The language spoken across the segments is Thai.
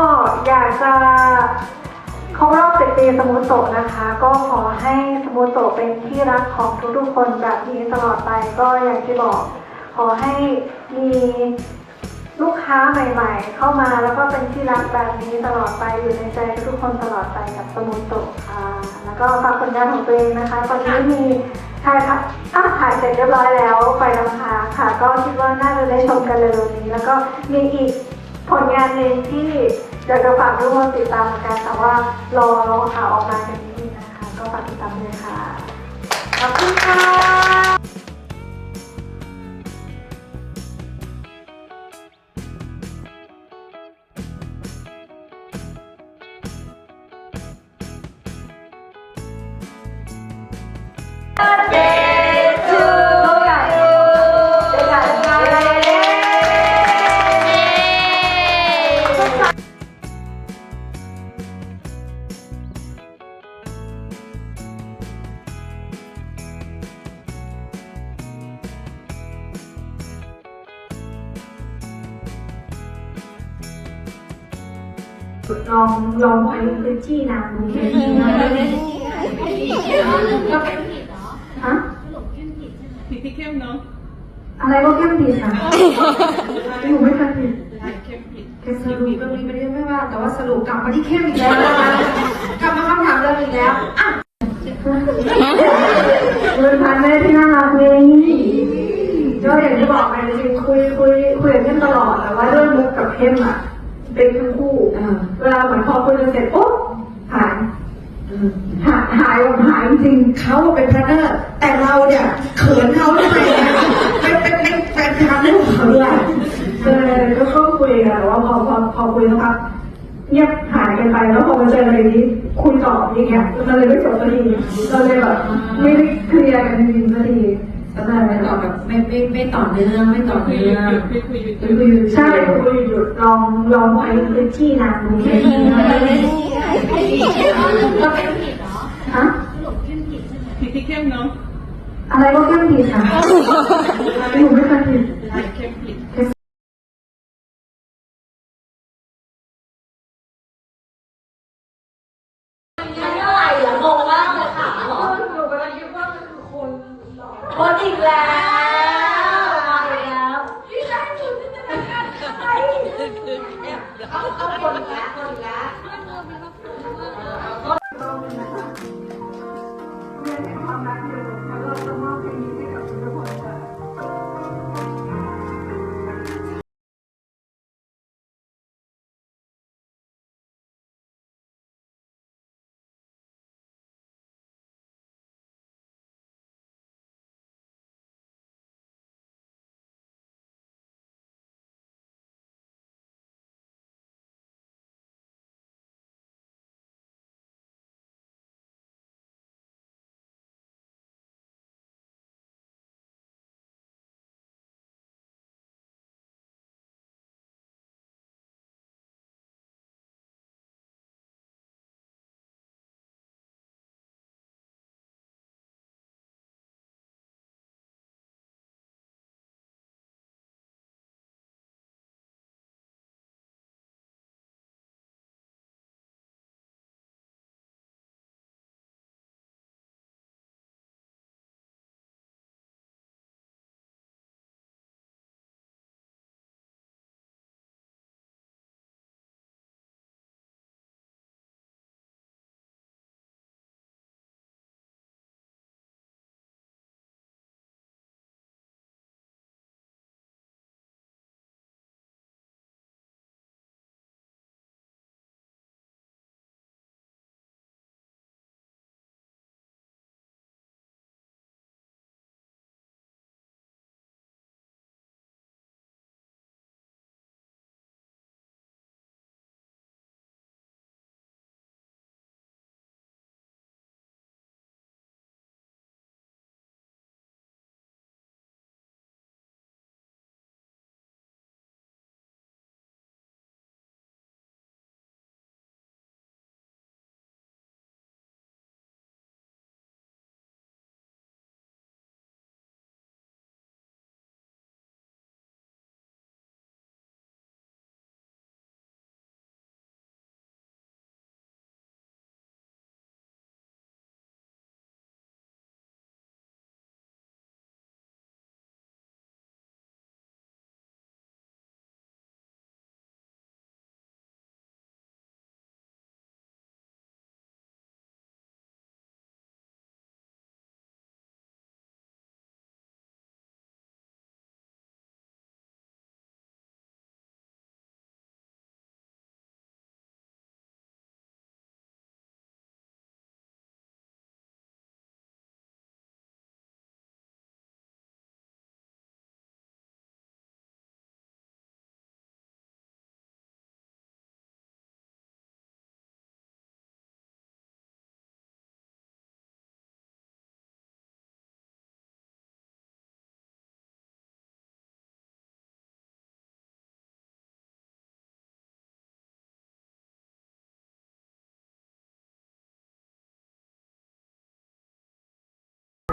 ก็อยากจะครบรอบสิบปีสมุทโตนะคะ ก็ขอให้สมุทโตเป็นที่รักของทุกๆคนแบบนี้ตลอดไปก็อย่างที่บอก ขอให้มีลูกค้าใหม่ๆ เข้ามาแล้วก็เป็นที่รักแบบนี้ตลอดไปอยู่ในใจทุกๆคนตลอดไปกับสมุทโตค่ะ แล้วก็ฝากผลงานของตัวเองนะคะ ตอนนี้มีถ่ายค่ะอะถ่ายเสร็จเรียบร้อยแล้วไฟนำพาค่ะ ก็คิดว่าน่าจะได้ชมกันเร็วๆนี้ แล้วก็มีอีกผลงานหนึ่งที่ อยากจะฝากทุกคนติดตามกันแต่ว่ารอรอข่าวออกมากันนิดนึงนะคะ ก็ฝากติดตามเลยค่ะ ขอบคุณค่ะ ลองลองไปพื้นที่นะดูพื้นที่นะฮะผิดที่เข้มเนาะอะไรก็เข้มผิดนะหนูไม่เคยผิดเข้มผิดแค่สรุปเรื่องนี้ไม่ได้ไม่ว่า แต่ว่าสรุปกลับมาที่เข้มอีกแล้วนะคะกลับมาคำถามเดิมอีกแล้วอะเงินพันแม่ที่น่ารักเลยก็อย่างที่บอกไปจริงคุยคุยคุยกับเข้มตลอดแต่ว่าด้วยมุกกับเข้มอะ เป็นทั้งคู่เวลาเหมือนพอคุยกันเสร็จปุ๊บหายหายหายแบบหายจริงเขาเป็นพาร์ทเนอร์แต่เราเนี่ยเขินเขาทำไมเนี่ยเป็นเป็นเป็นเป็นพาร์ทเนอร์ของเขาด้วยเออก็เข้าคุยกันแต่ว่าพอพอพอคุยนะครับเงียบหายกันไปแล้วพอมาเจออะไรนี้คุยต่ออย่างเงี้ยมันเลยไม่จบสักทีเราเลยแบบไม่ได้เคลียร์กันจริงๆสักที สำหรับไม่ต่อแบบไม่ไม่ไม่ต่อเนื่องไม่ต่อคุยเนื่หองยุดคุยคุยหยุดคุยคุยอยู่ใช่คุยหยุดลองลองไปพื้นที่นานดูเลยฮะผิดที่เข้มเนาะอะไรก็เข้มผิดค่ะหนูไม่เคยผิด เข้มผิด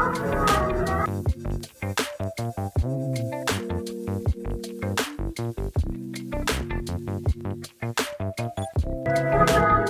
รัก